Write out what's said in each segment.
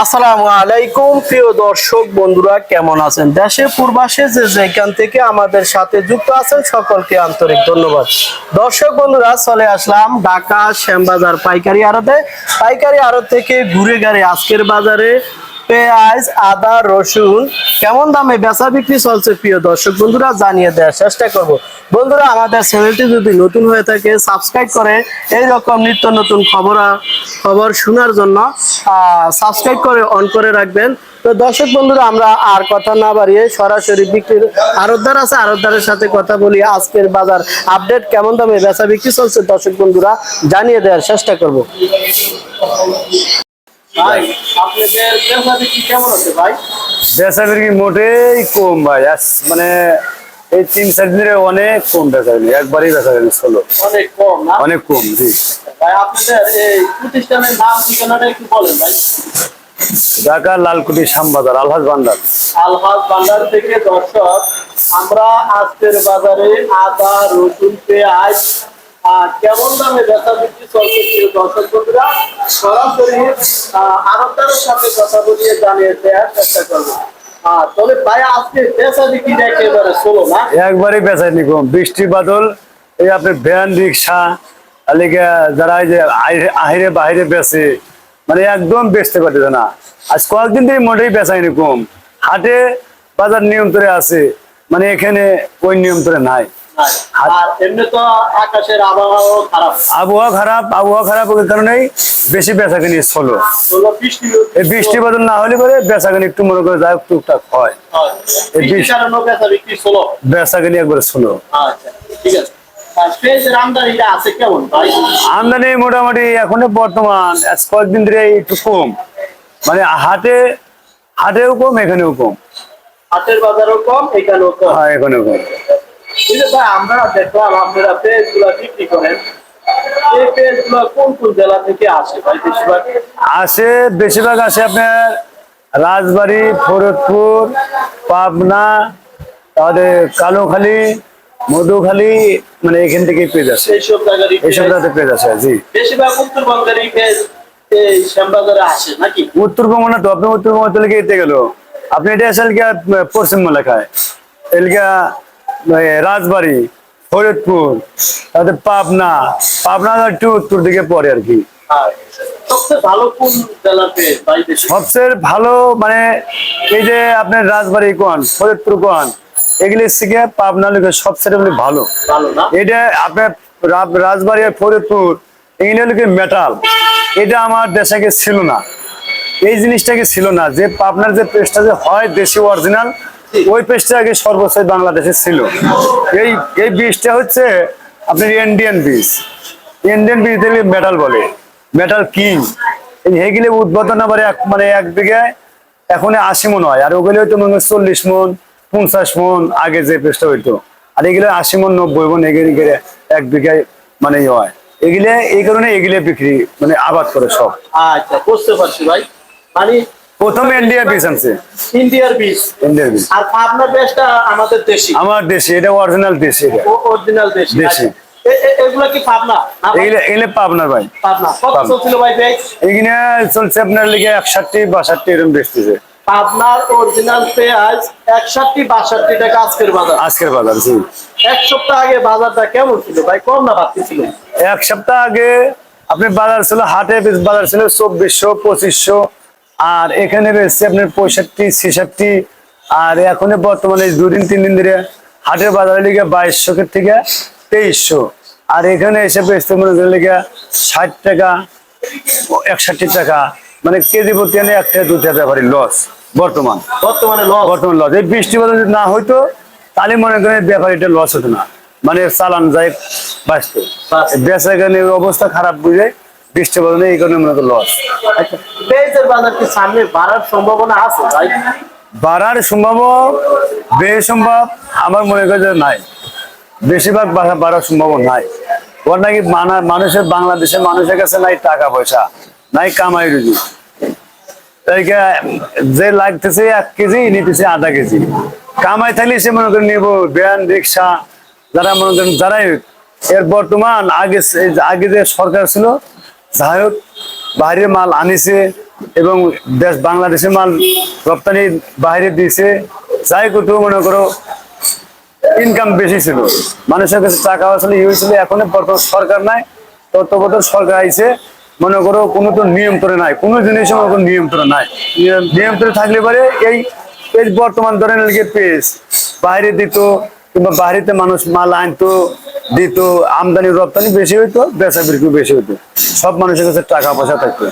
আসসালামু আলাইকুম, প্রিয় দর্শক বন্ধুরা, কেমন আছেন? দেশে, পূর্বাসে যে যেখান থেকে আমাদের সাথে যুক্ত আছেন, সকলকে আন্তরিক ধন্যবাদ। দর্শক বন্ধুরা, চলে আসলাম ঢাকা শ্যামবাজার পাইকারি আড়তে। পাইকারি আড়ত থেকে ঘুরে গাড়ি আজকের বাজারে পেঁয়াজ, আদা, রসুন কেমন দামে বেচা বিক্রি চলছে প্রিয় দর্শক বন্ধুরা? জানিয়ে দেওয়ার চেষ্টা করব। বন্ধুরা, আমাদের চ্যানেলটি যদি নতুন হয়ে থাকে, সাবস্ক্রাইব করে এই রকম নিত্য নতুন খবর খবর শোনার জন্য সাবস্ক্রাইব করে অন করে রাখবেন। তো দর্শক বন্ধুরা, আমরা আর কথা না বাড়িয়ে সরাসরি বিক্রির আরতদার আছে। আরতদারের সাথে কথা বলি, আজকের বাজার আপডেট কেমন দামে বেচা বিক্রি চলছে দর্শক বন্ধুরা, জানিয়ে দেওয়ার চেষ্টা করব। ভাই আপনাদের কেমন আছে ভাই? মোটেই কম ভাই মানে এই তিন চার দিনে অনেক কম বেচা একবারই বেচা অনেক কম না? অনেক কম জি। ভাই আপনাদের এই প্রতিষ্ঠানের নাম ঠিকানাটা একটু বলেন ভাই। ঢাকা লালকুটি শ্যামবাজার আলহাজ ভান্ডার। আলহাজ ভান্ডার থেকে দর্শক আমরা আজকের বাজারে আদা রসুন পেঁয়াজ কেমন দামে বেচা বিক্রি চলছে দর্শক বন্ধুরা, সরাসরি আরবদারের সাথে কথা বলিয়ে জানিয়ে দেওয়ার চেষ্টা করব। তবে ভাই, আজকে বৃষ্টি বাদল, এই আপনার ভ্যান, রিক্সা আলিকে যারা এই যে আহিরে বাহিরে বেচে মানে একদম বেচতে পারতেছে না। আজ কয়েকদিন থেকে মোটেই বেচাইনি কম হাটে বাজার নিয়ন্ত্রণে আছে মানে এখানে ওই নিয়ন্ত্রণে নাই। আবহাওয়া খারাপ আবহাওয়া খারাপ ওই কারণেই বেশি বেচা কিনি হলো বৃষ্টি এই বৃষ্টি বাদল না হলে পরে বেচা কিনি একটু মনে করে যায় টুকটাক হয়। বেচা কিনি একবারে ষোলো। আচ্ছা ঠিক আছে। আমদানি মোটামুটি এখনও বর্তমান কয়েকদিন ধরে একটু কম। মানে হাটে হাটেও কম এখানেও কম। হাটের বাজারও কম এখানেও কম। হ্যাঁ এখানেও কম। ঠিক আছে আমরা দেখলাম আপনারা পেঁয়াজগুলা বিক্রি করেন। এই পেঁয়াজগুলা কোন কোন জেলা থেকে আসে ভাই বেশিরভাগ? আসে বেশিরভাগ আসে আপনার রাজবাড়ি ফরিদপুর পাবনা তাহলে কালোখালী মধুখালী মানে এখান থেকে পেজ আসে। এইসব জায়গারই এইসব। জায়গাতে পেজ জি। বেশিরভাগ উত্তরবঙ্গের এই পেঁয়াজ এই শ্যামবাজারে আসে নাকি? উত্তরবঙ্গ না তো আপনি উত্তরবঙ্গ চলে গেল। আপনি এটা আসলে গিয়া পশ্চিম লেখায় এলগা রাজবাড়ি ফরিদপুর তারপরে পাবনা পাবনা একটু উত্তর দিকে পড়ে আর কি। সবচেয়ে ভালো মানে এই যে আপনার রাজবাড়ি কোন ফরিদপুর কোন এগুলি থেকে পাবনা লোকে সবচেয়ে ভালো। ভালো এটা আপনার রাজবাড়ি আর ফরিদপুর এগুলি লোকে মেটাল এটা আমার দেশে ছিল না। এই জিনিসটাকে ছিল না। যে পাবনার যে পেস্টটা যে হয় দেশি অরিজিনাল ওই পেস্টটা আগে সর্বোচ্চ বাংলাদেশে ছিল। এই এই বীজটা হচ্ছে আপনার ইন্ডিয়ান বীজ ইন্ডিয়ান বীজ দিলে মেটাল বলে। মেটাল কিং এই হেগিলে উদ্বোধন আবার এক মানে এক বিঘায় এখন আশি মন হয়। আর ওগুলো হয়তো মনে চল্লিশ মন, পঞ্চাশ মন আগে যে পেস্টটা হইতো। আর এগুলো আশি মন, নব্বই মন এগুলি এক বিঘায় মানে হয়। এগুলো, এই কারণে এগুলো বিক্রি মানে আবাদ করে সব। আচ্ছা বুঝতে পারছি ভাই। মানে প্রথম ইন্ডিয়া বীজ আনছে। ইন্ডিয়ার বীজ ইন্ডিয়ার বীজ আর আমাদের দেশি? আমার দেশে এটা অরিজিনাল দেশে এটা। অরিজিনাল দেশি। দেশি। এ- এ- এগুলা কি পাবনা? এগুলো এগুলো পাবনার ভাই। পাবনা। কত চলছিল ভাই পেঁয়াজ এখানে চলছে আপনার লিগে একষট্টি বাষট্টি এরকম বেচতেছে। পাবনার অরিজিনাল পেঁয়াজ একষট্টি বাষট্টি টাকা আজকের বাজার। আজকের বাজার জি। এক সপ্তাহ আগে বাজারটা কেমন ছিল ভাই? কম না বাড়তি ছিল? এক সপ্তাহ আগে আপনি বাজার ছিল হাটে বাজার ছিল চব্বিশশো পঁচিশশো আর এখানে রয়েছে আপনার পঁয়ষট্টি ছেষট্টি আর এখন বর্তমানে দুদিন তিন দিন ধরে হাটের বাজারের লিগে বাইশশো থেকে তেইশশো। আর এখানে এসে বেচতে মনে করেন লিগে ষাট টাকা একষট্টি টাকা মানে কেজি প্রতি আনে এক টাকা দু টাকা লস বর্তমান। বর্তমানে লস বর্তমান লস এই বৃষ্টি বাদল যদি না হইতো তাহলে মনে করেন ব্যাপারীটা লস হতো না। মানে চালান যায় বাঁচতো বাঁচতো। বেচা অবস্থা খারাপ বুঝে বৃষ্টি বাদলে এই কারণে মনে লস আচ্ছা পেঁয়াজের বাজার কি সামনে বাড়ার সম্ভাবনা আছে ভাই বাড়ার সম্ভব বেসম্ভব আমার মনে করে নাই। বেশিরভাগ বাড়ার সম্ভাবনা নাই। ওর নাকি মানুষের বাংলাদেশের মানুষের কাছে নাই টাকা পয়সা নাই কামাই রুজি। যে লাগতেছে এক কেজি নিতেছে আধা কেজি। কামাই থাকলে সে মনে করেন নিবো ভ্যান রিক্সা যারা মনে করেন যারাই এর বর্তমান আগে আগে যে সরকার ছিল যাই হোক বাইরের মাল আনিছে এবং দেশ বাংলাদেশের মাল রপ্তানি বাইরে দিয়েছে যাই করতেও মনে করো ইনকাম বেশি ছিল। মানুষের কাছে টাকা আসলে ইয়ে হয়েছিল এখন বর্তমান সরকার নাই তত্ত্বাবধায়ক সরকার আইছে। মনে করো কোনো তো নিয়ন্ত্রণে নাই কোনো জিনিসের মনে করো নিয়ন্ত্রণ নাই। নিয়ন্ত্রণে থাকলে পরে এই বর্তমান ধরেন লিগে পেস বাইরে দিত কিংবা বাইরেতে মানুষ মাল আনতো দিত আমদানি রপ্তানি বেশি হইতো বেচা বিক্রি বেশি হইতো। সব মানুষের কাছে টাকা পয়সা থাকতো।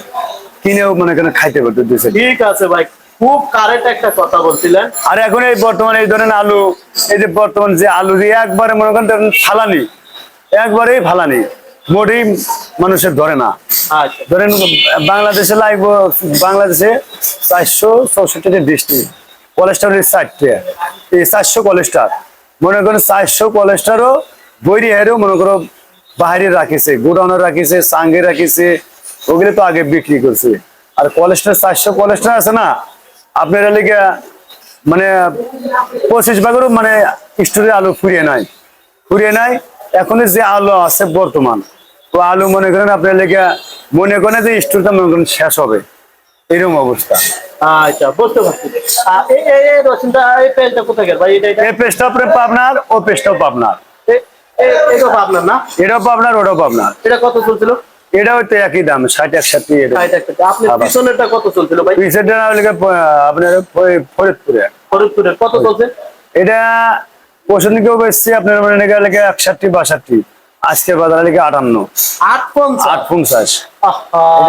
কিনেও মনে করেন খাইতে পারতো দেশে ঠিক আছে ভাই খুব কারেক্ট একটা কথা বলছিলেন। আর এখন এই বর্তমানে এই ধরেন আলু এই যে বর্তমান যে আলু দিয়ে একবারে মনে করেন ধরেন ফালানি একবারেই ফালানি মোটেই মানুষের ধরে না। আচ্ছা। ধরেন বাংলাদেশে লাইব বাংলাদেশে চারশো চৌষট্টিটা ডিস্ট্রিক্ট কলেস্টারের চারটে এই চারশো কলেস্টার মনে করেন চারশো কলেস্টারও বৈরি হেরেও মনে করো বাহিরে রাখিছে গোডাউনে রাখিছে সাঙ্গে রাখিছে, ওগুলো তো আগে বিক্রি করছে। আর কলেস্টার চারশো কলেস্টার আছে না? আপনার লিগে মানে পঁচিশ ভাগেরও মানে স্টোরে আলু ফুরিয়ে নাই। ফুরিয়ে নাই, এখন যে আলু আছে বর্তমান। তো আলু মনে করেন আপনার লেগে মনে করেন যে স্টোরটা মনে করেন শেষ হবে। এরকম অবস্থা। আচ্ছা বুঝতে পারছি। এই এই এই রসুনটা এই পেনটা কোথায় গেল? ভাই এটা এটা এই পেস্টটা আপনার পাবনার ও পেস্টটাও পাবনার। এ- এ- এটা আপনার না? এটাও পাবনার ওটাও পাবনার। এটা কত চলছিল? এটাও তো একই দাম ষাট। আপনার আবার। পিছনেরটা কত চলছিল ভাই? পিসেরটা আপনার ফ- ফরিদপুরে। কত চলছে? এটা বেশছি আপনার মানে লেগে একষট্টি বাষট্টি। আজকের বাজারে লেগে আটান্ন। আট পঞ্চাশ আট পঞ্চাশ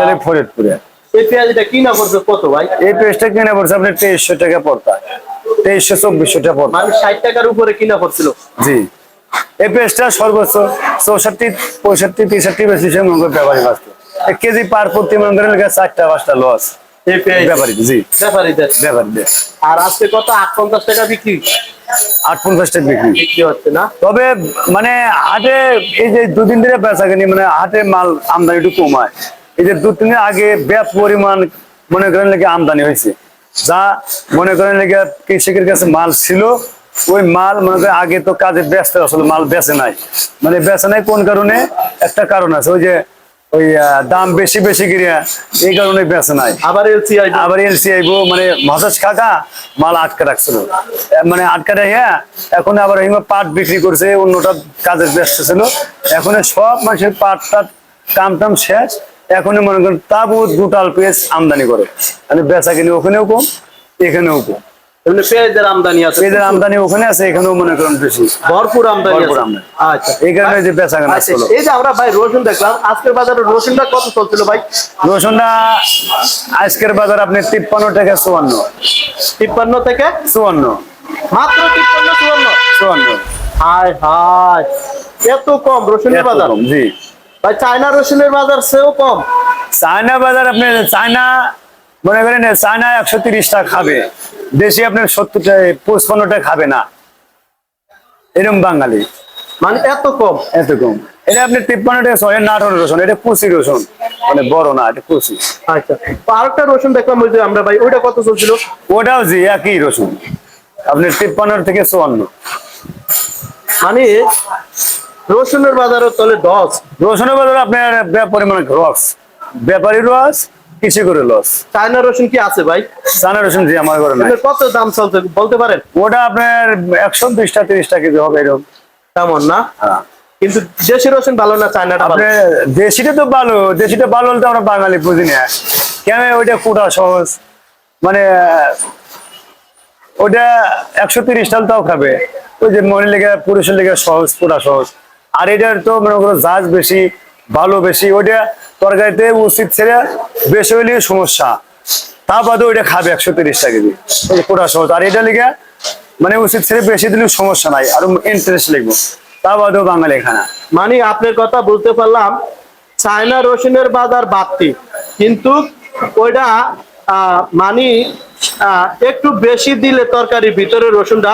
এটা ফরিদপুরে। এই পেঁয়াজটা কিনা পড়বে কত ভাই? এই কিনে পড়ছে আপনার তেইশশো টাকা পড়তা। তেইশশো চব্বিশশো টাকা পড়তা। মানে ষাট টাকার উপরে কিনা পড়ছিল? জি। এই পেস্টটা সর্বোচ্চ চৌষট্টি পঁয়ষট্টি তেষট্টি বেশি মনে করে ব্যাপারী বাঁচত। এক কেজি পার প্রতি মনে করেন চারটা পাঁচটা লস এই পেঁয়াজ। ব্যাপারী জি। ব্যাপারীদের ব্যাপারীদের আর আজকে কত? আট পঞ্চাশ টাকা বিক্রি? আট পঞ্চাশটা বিক্রি। হচ্ছে না? তবে মানে হাটে এই যে দুদিন ধরে বেচা কিনি মানে হাটে মাল আমদানি একটু কমায় এই যে দু তিন আগে ব্যাপ পরিমাণ মনে করেন লেগে আমদানি হয়েছে। যা মনে করেন লেগে কৃষকের কাছে মাল ছিল ওই মাল মনে করেন আগে তো কাজে ব্যস্ত আসলে মাল বেঁচে নাই। মানে বেচে নাই কোন কারণে? একটা কারণ আছে ওই যে ওই দাম বেশি বেশি গিরিয়া এই কারণে বেঁচে নাই। আবার এলসিআই আবার এলসি আইবো মানে মহাজাজ কাকা মাল আটকে রাখছিল। মানে আটকে রেখে এখন আবার হিমা পাট বিক্রি করছে অন্যটা কাজের ব্যস্ত ছিল। এখন সব মানুষের পাট টাট কাম টাম শেষ। এখন মনে করেন তাবুত গোটাল পেঁয়াজ আমদানি করে। মানে বেচা কিনে ওখানেও কম এখানেও কম। পেঁয়াজের আমদানি আছে। পেঁয়াজের আমদানি ওখানে আছে এখানেও মনে করেন বেশি। ভরপুর আমদানি আচ্ছা। এই কারণে যে বেচা কেনা আচ্ছা, এই যে আমরা ভাই রসুন দেখলাম আজকের বাজারে রসুনটা কত চলছিল ভাই? রসুনটা আজকের বাজার আপনি তিপ্পান্ন টাকা চুয়ান্ন। তিপ্পান্ন থেকে? চুয়ান্ন। মাত্র তিপ্পান্ন চুয়ান্ন? চুয়ান্ন। হায় হায় এত কম রসুনের বাজার। জি। ভাই চায়না রসুনের বাজার সেও কম। চায়না বাজার আপনি চায়না মনে করেন চায়না একশো তিরিশ টাকা খাবে দেশি আপনার সত্তর টাকা পঁচপান্ন টাকা খাবে না। এরকম বাঙালি। মানে এত কম। এত কম। এটা আপনি তিপ্পান্ন টাকা ছয় নাটন রসুন এটা কুচি রসুন। মানে বড় না এটা কুচি। আচ্ছা আরেকটা রসুন দেখলাম ওই যে আমরা ভাই ওইটা কত চলছিল? ওটাও জি একই রসুন। আপনি তিপ্পান্ন থেকে চুয়ান্ন। মানে রসুনের বাজারও চলে দশ। রসুনের বাজার আপনার পরিমাণ রস। ব্যাপারী রস কৃষি করে লস চায়না রসুন কি আছে ভাই? চায়না রসুন জি আমার ঘরে নাই। কত দাম চলছে বলতে পারেন? ওটা আপনার একশো বিশটা তিরিশটা কেজি হবে এরকম। তেমন না? হ্যাঁ। কিন্তু দেশি রসুন ভালো না চায়নাটা ভালো? দেশিটা তো ভালো দেশিটা ভালো হলে তো আমরা বাঙালি বুঝি না। কেন ওইটা কোটা সহজ? মানে ওটা একশো তিরিশ টাল তাও খাবে। ওই যে মনে লেগে পুরুষের লেগে সহজ পুরা সহজ। আর এটার তো মনে করো জাজ বেশি, ভালো বেশি, ওইটা তরকারিতে উচিত ছেড়ে বেশি হইলে সমস্যা। তা বাদে ওইটা খাবে একশো তিরিশ টাকা কেজি ওই যে পুরা সহজ। আর এটা লেগে মানে উচিত ছেড়ে বেশি দিলেও সমস্যা নাই, আরও ইন্টারেস্ট লিখব। তা বাদেও বাঙালি খানা মানে আপনার কথা বলতে পারলাম, চায়না রসুনের বাজার বাড়তি, কিন্তু ওইটা মানে একটু বেশি দিলে তরকারির ভিতরে রসুনটা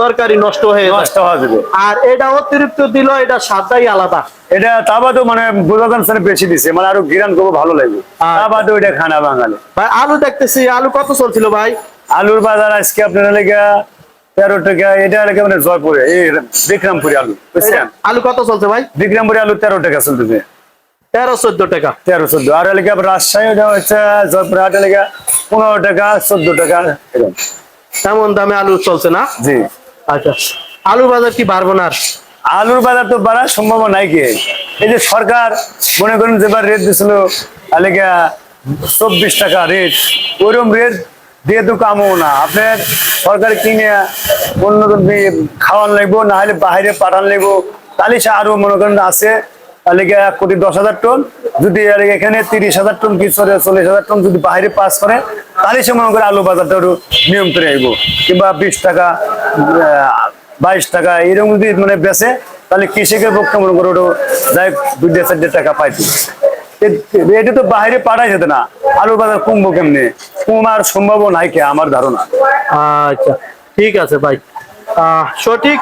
তরকারি নষ্ট হয়ে নষ্ট হওয়া যাবে। আর এটা অতিরিক্ত দিল এটা স্বাদটাই আলাদা। এটা তা বাদেও মানে বোঝা যাচ্ছে বেশি দিছে মানে আরও গিরান করব ভালো লাগবে। আচ্ছা। তা বাদেও এটা খানা বাঙালি। ভাই আলু দেখতেছি আলু কত চলছিল ভাই? আলুর বাজার আজকে আপনার লেগে তেরো টাকা এটা লেগে মানে জয়পুরে এই বিক্রমপুরি আলু বুঝছেন? আলু কত চলছে ভাই? বিক্রমপুরি আলু তেরো টাকা চলতেছে। তেরো চোদ্দ টাকা। তেরো চোদ্দ আর এলাকা রাজশাহী হচ্ছে জয়পুরহাট এলাকা পনেরো টাকা চোদ্দ টাকা তেমন দামে আলু চলছে না? জি। আচ্ছা। আলু বাজার কি বাড়বো না আলুর বাজার তো বাড়ার সম্ভাবনা নাই কি? এই যে সরকার মনে করেন যেবার রেট দিছিল এলাকা চব্বিশ টাকা রেট ওইরকম রেট দিয়ে তো কামও না। আপনার সরকার কিনে অন্য খাওয়ান লাগবো না হলে বাইরে পাঠান লাগবো, তাহলে সে আরও মনে করেন আছে। তাহলে এক কোটি দশ হাজার টন, যদি আর এখানে তিরিশ হাজার টন কি চলে চল্লিশ হাজার টন যদি বাইরে পাস করে, তাহলে সে মনে করে আলু বাজারটা একটু নিয়ন্ত্রণে আইব। কিংবা বিশ টাকা বাইশ টাকা, এরকম যদি মানে বেচে, তাহলে কৃষকের পক্ষে মনে করো ওটা যাই দুই দেড় চার টাকা পাইতো। এটা তো বাইরে পাঠাই যেত না, আলু বাজার কমবো কেমনে? কমার সম্ভাবনা নাই কে, আমার ধারণা। আচ্ছা ঠিক আছে ভাই। সঠিক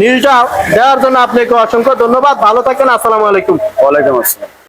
নীলটা দেওয়ার জন্য আপনাকে অসংখ্য ধন্যবাদ। ভালো থাকেন আসসালামু আলাইকুম। ওয়ালাইকুম আসসালাম।